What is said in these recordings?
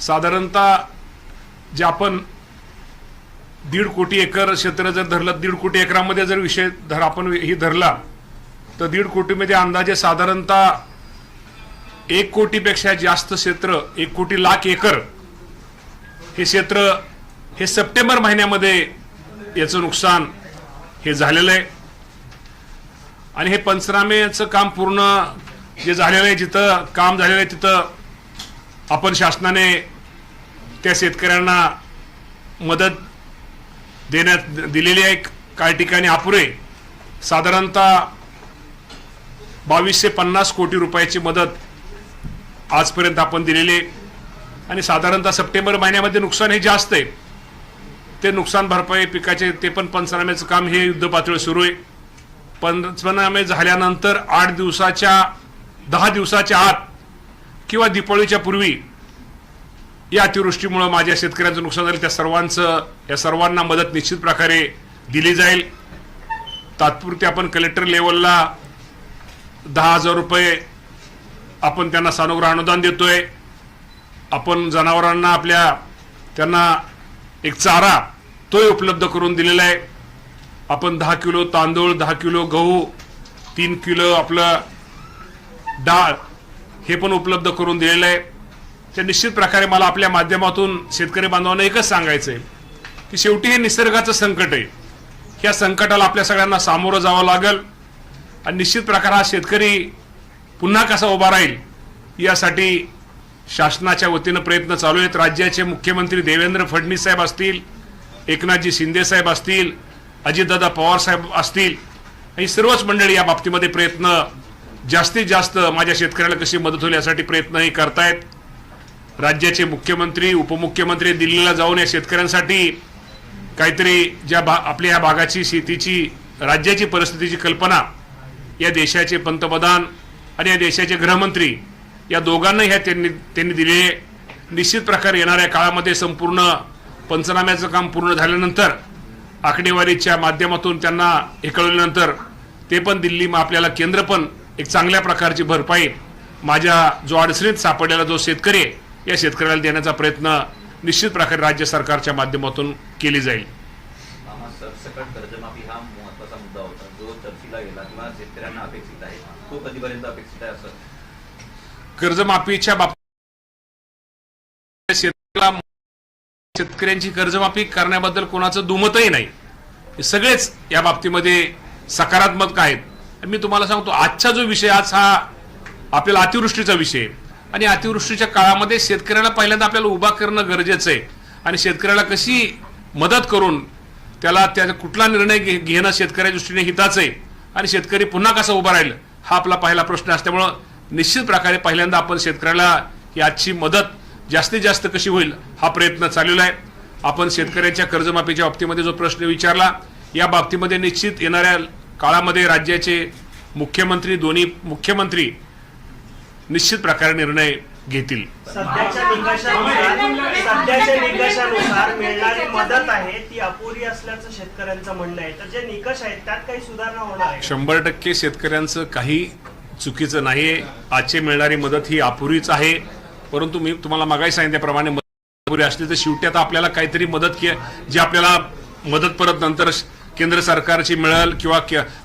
साधारणतः जे आपण दीड कोटी एकर क्षेत्र जर धरलं दीड कोटी एकरामध्ये जर विषय धर आपण ही धरला तर दीड कोटीमध्ये अंदाजे साधारणतः एक कोटीपेक्षा जास्त क्षेत्र एक कोटी लाख एकर हे क्षेत्र हे सप्टेंबर महिन्यामध्ये याचं नुकसान हे झालेलं आहे. आणि हे पंचनामेचं काम पूर्ण जे झालेलं आहे जिथं काम झालेलं आहे तिथं आपण शासनाने त्या शेतकऱ्यांना मदत देण्यात दिलेली आहे. काही ठिकाणी अपुरे. साधारणतः बावीसशे पन्नास कोटी रुपयाची मदत आजपर्यंत आपण दिलेली आहे. आणि साधारणतः सप्टेंबर महिन्यामध्ये नुकसान हे जास्त आहे. ते नुकसान भरपाई पिकाचे ते पण पंचनाम्याचं काम हे युद्ध पातळी सुरू आहे. पंचनामे झाल्यानंतर आठ दिवसाच्या दहा दिवसाच्या आत किंवा दीपावलीच्या पूर्वी या अतिवृष्टीमुळं माझ्या शेतकऱ्यांचं नुकसान झालं. त्या सर्वांचं या सर्वांना मदत निश्चित प्रकारे दिली जाईल. तात्पुरती आपण कलेक्टर लेवलला दहा हजार रुपये आपण त्यांना सानुग्रह अनुदान देतोय. आपण जनावरांना आपल्या त्यांना एक चारा तोही उपलब्ध करून दिलेला आहे. आपण दहा किलो तांदूळ दहा किलो गहू तीन किलो आपलं डाळ हे पण उपलब्ध करून दिलेलं आहे. त्या निश्चित प्रकारे मला आपल्या माध्यमातून शेतकरी बांधवांना एकच सांगायचं आहे की शेवटी हे निसर्गाचं संकट आहे. ह्या संकटाला आपल्या सगळ्यांना सामोरं जावं लागेल आणि निश्चित प्रकार हा शेतकरी पुन्हा कसा उभा राहील यासाठी शासनाच्या वतीनं प्रयत्न चालू आहेत. राज्याचे मुख्यमंत्री देवेंद्र फडणवीस साहेब असतील एकनाथजी शिंदे साहेब असतील अजितदादा पवार साहेब असतील ही सर्वच मंडळी या बाबतीमध्ये प्रयत्न जास्तीत जास्त माझ्या शेतकऱ्याला कशी मदत होईल यासाठी प्रयत्नही करतायत. राज्याचे मुख्यमंत्री उपमुख्यमंत्री दिल्लीला जाऊन या शेतकऱ्यांसाठी काहीतरी ज्या भा आपल्या या भागाची शेतीची राज्याची परिस्थितीची कल्पना या देशाचे पंतप्रधान आणि या देशाचे गृहमंत्री या दोघांना ह्या त्यांनी त्यांनी दिले निश्चित प्रकारे येणाऱ्या काळामध्ये संपूर्ण पंचनाम्याचं काम पूर्ण झाल्यानंतर आकडेवारीच्या माध्यमातून त्यांना हे कळवल्यानंतर ते पण दिल्ली मग आपल्याला केंद्र पण एक चांगल्या प्रकारची भरपाई माझ्या जो अडचणीत सापडलेला जो शेतकरी आहे या शेतकऱ्याला देण्याचा प्रयत्न निश्चित प्रकारे राज्य सरकारच्या माध्यमातून केली जाईल. हा कर्जमाफीच्या बाबतीत शेतकऱ्याला शेतकऱ्यांची कर्जमाफी करण्याबद्दल कोणाचं दुमतही नाही. हे सगळेच या बाबतीमध्ये सकारात्मक आहेत. मी तुम्हाला सांगतो आजचा जो विषय आज हा आपल्याला अतिवृष्टीचा विषय आहे. आणि अतिवृष्टीच्या काळामध्ये शेतकऱ्याला पहिल्यांदा आपल्याला उभा करणं गरजेचं आहे. आणि शेतकऱ्याला कशी मदत करून त्याला त्याचा कुठला निर्णय घे- घेणं शेतकऱ्याच्या दृष्टीने हिताचं आहे. आणि शेतकरी पुन्हा कसा उभा राहील हा आपला पहिला प्रश्न असल्यामुळं निश्चित प्रकारे पहिल्यांदा आपण शेतकऱ्याला ही आजची मदत जास्तीत जास्त कशी होईल हा प्रयत्न चाललेला आहे. आपण शेतकऱ्याच्या कर्जमाफीच्या बाबतीमध्ये जो प्रश्न विचारला या बाबतीमध्ये निश्चित येणाऱ्या काळामध्ये राज्याचे मुख्यमंत्री दोन्ही मुख्यमंत्री निश्चित प्रकारे निर्णय घेतील. सध्याच्या निकषानुसार मिळणारी मदत आहे ती अपुरी असल्याचं शेतकऱ्यांचं म्हणणं आहे. तर जे निकष आहेत त्यात काही सुधारणा होणार आहे शंभर टक्के शेतकऱ्यांचं काही चुकीचं नाहीये. आजची मिळणारी मदत ही अपुरीच आहे. परंतु मी तुम्हाला मागाही सांगितल्याप्रमाणे मदत अपुरी असली तर शेवटी आता आपल्याला काहीतरी मदत के जी आपल्याला मदत परत नंतर केंद्र सरकारची मिळेल किंवा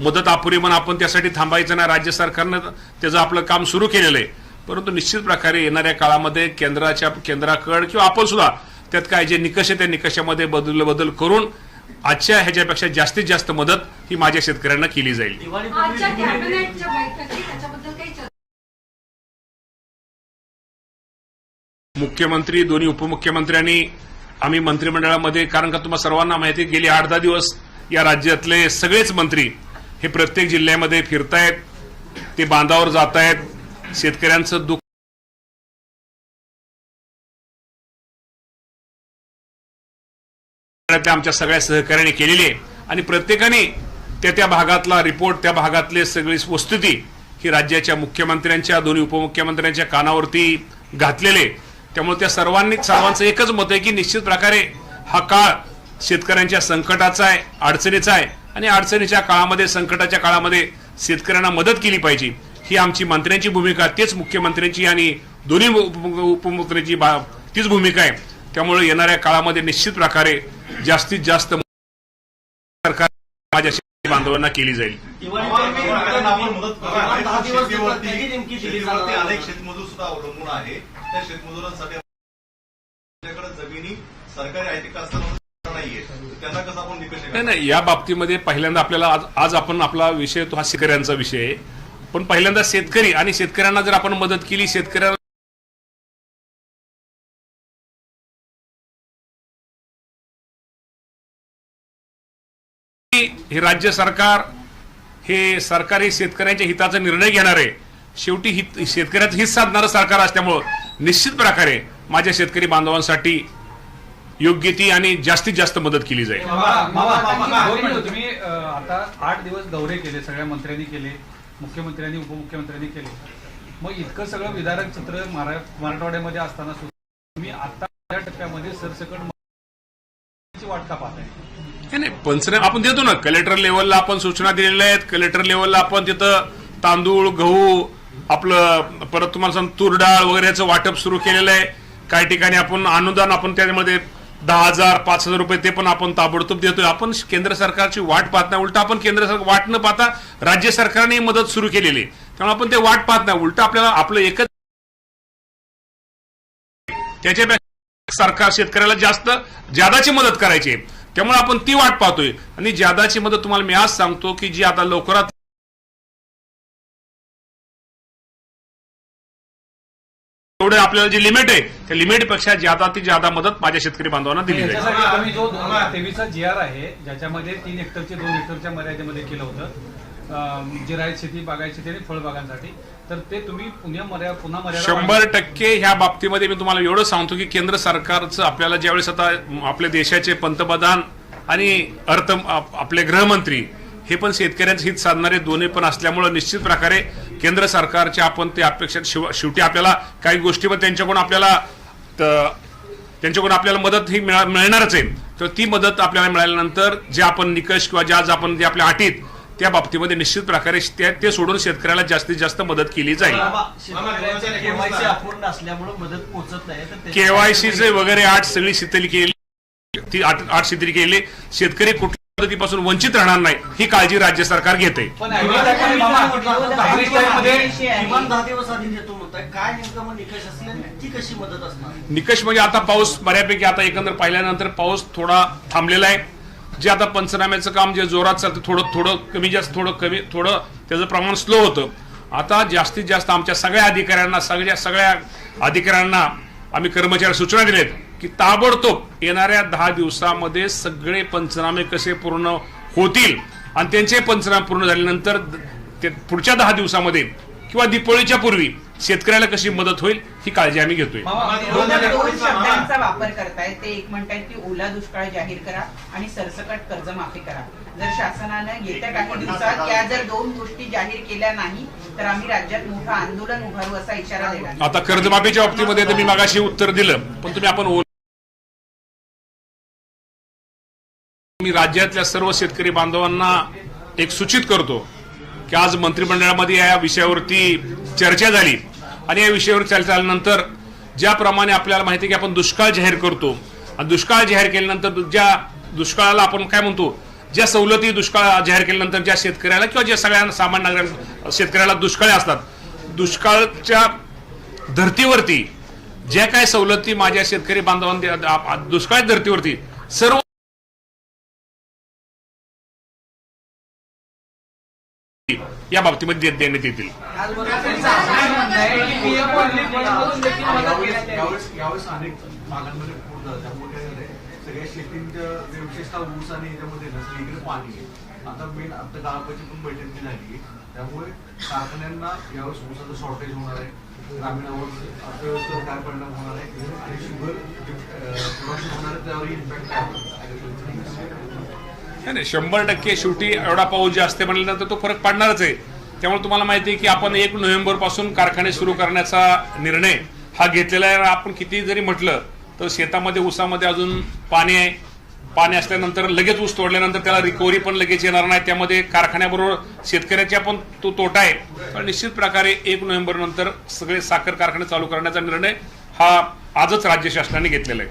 मदत अपुरी म्हणून आपण त्यासाठी थांबायचं नाही. राज्य सरकारनं त्याचं आपलं काम सुरू केलेलं आहे. परंतु निश्चित प्रकारे येणाऱ्या काळामध्ये केंद्राच्या केंद्राकड किंवा आपण सुद्धा त्यात काय जे निकष आहे त्या निकषामध्ये बदल बदल करून आजच्या ह्याच्यापेक्षा जास्तीत जास्त मदत ही माझ्या शेतकऱ्यांना केली जाईल. मुख्यमंत्री दोन्ही उपमुख्यमंत्र्यांनी आम्ही मंत्रिमंडळामध्ये कारण का तुम्हाला सर्वांना माहिती गेली आठ दहा दिवस या राज्यातले सगळेच मंत्री हे प्रत्येक जिल्ह्यामध्ये फिरतायत ते बांधावर जात आहेत शेतकऱ्यांचं दुःख त्या आमच्या सगळ्या सहकार्याने केलेली आहे. आणि प्रत्येकाने त्या त्या भागातला रिपोर्ट त्या भागातले सगळी वस्तुती ही राज्याच्या मुख्यमंत्र्यांच्या दोन्ही उपमुख्यमंत्र्यांच्या कानावरती घातलेले त्यामुळे त्या सर्वांनी सर्वांचं एकच मत आहे की निश्चित प्रकारे हा काळ शेतकऱ्यांच्या संकटाचा आहे अडचणीचा आहे आणि अडचणीच्या काळामध्ये संकटाच्या काळामध्ये शेतकऱ्यांना मदत केली पाहिजे. ही आमची मंत्र्यांची भूमिका तेच मुख्यमंत्र्यांची आणि दोन्ही उप- उपमुख्यमंत्र्यांची बा- तीच भूमिका आहे. त्यामुळे येणाऱ्या काळामध्ये निश्चित प्रकारे जास्तीत जास्त सरकार माझ्या शेतकरी बांधवांना केली जाईल. शेतमजुरांसाठी सरकारी नाहीये. त्यांना कसं आपण निकष नाही नाही या बाबतीमध्ये पहिल्यांदा आपल्याला आज आज आपण आपला विषय तो हा शेतकऱ्यांचा विषय आहे. पण पहिल्यांदा शेतकरी आणि शेतकऱ्यांना जर आपण मदत केली शेतकऱ्यांना हे राज्य सरकार हे सरकार हे शेतकऱ्यांच्या हिताचा निर्णय घेणार आहे. शेवटी हित शेतकऱ्याचं हित साधणारं सरकार असल्यामुळं निश्चित प्रकारे माझ्या शेतकरी बांधवांसाठी योग्य ती आणि जास्तीत जास्त मदत केली जाईल. तुम्ही आता आठ दिवस दौरे केले सगळ्या मंत्र्यांनी केले मुख्यमंत्र्यांनी उपमुख्यमंत्र्यांनी केले. मग इतकं सगळं विदारक चित्र मरा- मराठवाड्यामध्ये असताना तुम्ही आता या टप्प्यामध्ये सरसकट ची वाट का पाहताय? नाही, नाही पंचनामे आपण देतो ना. कलेक्टर लेवलला आपण सूचना दिलेल्या आहेत. कलेक्टर लेवलला आपण तिथं तांदूळ गहू आपलं परत तुम्हाला सांग तूर डाळ वगैरेचं वाटप सुरू केलेलं आहे. काही ठिकाणी आपण अनुदान आपण त्यामध्ये दहा हजार पाच हजार रुपये ते पण आपण ताबडतोब देतोय. आपण केंद्र सरकारची वाट पाहत नाही. उलट आपण केंद्र सरकार वाट न पाहता राज्य सरकारने मदत सुरू केलेली आहे. त्यामुळे आपण ते वाट पाहत नाही. उलट आपल्याला आपलं एकच त्याच्यापेक्षा सरकार शेतकऱ्याला जास्त जादाची मदत करायची आहे. त्यामुळे आपण ती वाट पाहतोय. आणि जादाची मदत तुम्हाला मी आज सांगतो की जी आता लवकरात एवढं आपल्याला जे लिमिट आहे त्या लिमिटपेक्षा जादा ती जादा मदत माझ्या शेतकरी बांधवांना दिली जाईल. याच्यासाठी जो दोन हजार तेवीसचा जी आर आहे ज्याच्यामध्ये तीन हेक्टरचे दोन हेक्टरच्या मर्यादेमध्ये केलं होतं अं, जिरायत शेती बागायत शेती आणि फळबागांसाठी तर ते तुम्ही पुन्हा मर्या पुन्हा मर्यादा शंभर टक्के ह्या बाबतीमध्ये मी तुम्हाला एवढं सांगतो की केंद्र सरकारचं आपल्याला ज्यावेळेस आता आपल्या देशाचे पंतप्रधान आणि अर्थ आप- आपले गृहमंत्री हे पण शेतकऱ्यांचं हित साधणारे दोन्ही पण असल्यामुळं निश्चित प्रकारे केंद्र सरकारच्या आपण ते अपेक्षा शेव- शेवटी आपल्याला काही गोष्टीवर त्यांच्याकडून आपल्याला त्यांच्याकडून आपल्याला मदत ही मिळा- मिळणारच आहे. तर ती मदत आपल्याला मिळाल्यानंतर जे आपण निकष किंवा ज्या ज्या आपण जे आपल्या अटीत त्या बाबतीमध्ये निश्चित प्रकारे ते सोडून शेतकऱ्याला जास्तीत जास्त मदत केली जाईल. केवायसी वगैरे आठ सगळी शिथिल केली ती आठ आठ शिथिल केली. शेतकरी कुठल्या मदतीपासून वंचित राहणार नाही ही काळजी राज्य सरकार घेते. निकष असले ती कशी मदत असणार? निकष म्हणजे आता पाऊस बऱ्यापैकी आता एकंदर पाहिल्यानंतर पाऊस थोडा थांबलेला आहे. जे आता पंचनाम्याचं काम जे जोरात चालतं थोडं थोडं कमी जास्त थोडं कमी थोडं त्याचं प्रमाण स्लो होतं. आता जास्तीत जास्त आमच्या सगळ्या अधिकाऱ्यांना सगळ्या सगळ्या अधिकाऱ्यांना आम्ही कर्मचारी सूचना दिलेत की ताबडतोब येणाऱ्या दहा दिवसामध्ये सगळे पंचनामे कसे पूर्ण होतील आणि त्यांचे पंचनामे पूर्ण झाल्यानंतर ते पुढच्या दहा दिवसामध्ये किंवा दीपावलीच्या पूर्वी शेतकऱ्याला कशी मदत होईल ही काळजी आम्ही घेतोय. शब्दांचा वापर करतायत ते एक म्हणतायत की ओला दुष्काळ जाहीर करा आणि सरसकट कर्जमाफी करा. जर शासनानं येत्या काही दिवसात या जर दोन गोष्टी जाहीर केल्या नाही तर आम्ही राज्यात मोठं आंदोलन उभारू असा इशारा दिला आता कर्जमाफीच्या बाबतीमध्ये मी मागाशी उत्तर दिलं पण तुम्ही आपण मी राज्यातल्या सर्व शेतकरी बांधवांना एक सूचित करतो की आज मंत्रिमंडळामध्ये या विषयावरती चर्चा झाली. आणि या विषयावर चर्चा झाल्यानंतर ज्याप्रमाणे आपल्याला माहिती आहे की आपण दुष्काळ जाहीर करतो. आणि दुष्काळ जाहीर केल्यानंतर ज्या दुष्काळाला आपण काय म्हणतो? ज्या सवलती दुष्काळ जाहीर केल्यानंतर ज्या शेतकऱ्याला किंवा ज्या सगळ्या सामान्य नागरिक शेतकऱ्याला दुष्काळ असतात. दुष्काळच्या धर्तीवरती ज्या काय सवलती माझ्या शेतकरी बांधवांनी दुष्काळ धर्तीवरती सर्व पण बैठक देण्यात येतील त्यामुळे कारखान्यांना यावेळेस ऊसाचं शॉर्टेज होणार आहे. ग्रामीणावर अर्थव्यवस्थेवर काय परिणाम होणार आहे? आणि शुगर प्रोडक्शन होणार आहे त्यावर इम्पॅक्ट काय? होणार नाही नाही, शंभर टक्के शेवटी एवढा पाऊस जे असते म्हणल्यानंतर तो फरक पडणारच आहे. त्यामुळे तुम्हाला माहिती आहे की आपण एक नोव्हेंबरपासून कारखाने सुरू करण्याचा निर्णय हा घेतलेला आहे. आपण किती जरी म्हटलं तर शेतामध्ये ऊसामध्ये अजून पाणी आहे. पाणी असल्यानंतर लगेच ऊस तोडल्यानंतर त्याला रिकव्हरी पण लगेच येणार नाही. त्यामध्ये कारखान्याबरोबर शेतकऱ्याच्या पण तो तोटा आहे. पण निश्चित प्रकारे एक नोव्हेंबर नंतर सगळे साखर कारखाने चालू करण्याचा निर्णय हा आजच राज्य शासनाने घेतलेला आहे.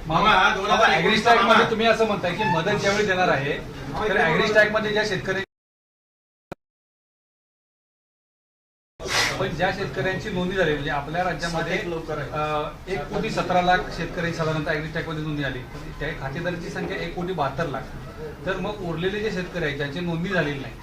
तुम्ही असं म्हणताय की मदत ज्यावेळी देणार आहे तर मध्ये ज्या शेतकरी पण ज्या शेतकऱ्यांची नोंदणी झाली म्हणजे आपल्या राज्यामध्ये एक कोटी सतरा लाख शेतकरी साधारणतः अॅग्री स्ट्राईकमध्ये नोंदणी झाली पण त्या खातेदारांची संख्या एक कोटी बहात्तर लाख. तर मग उरलेले जे शेतकरी आहेत ज्यांची नोंदणी झालेली नाही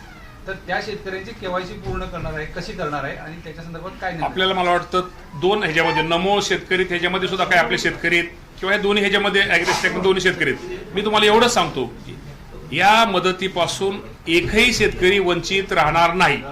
तर त्या शेतकऱ्यांची केवायसी पूर्ण करणार आहे कशी करणार आहे आणि त्याच्या संदर्भात काय? आपल्याला मला वाटतं दोन ह्याच्यामध्ये नमो शेतकरी ह्याच्यामध्ये सुद्धा काय आपले शेतकरी किंवा या दोन्ही ह्याच्यामध्ये ॲग्रेस्टेक दोन्ही शेतकरी आहेत. मी तुम्हाला एवढंच सांगतो या मदतीपासून एकही शेतकरी वंचित राहणार नाही.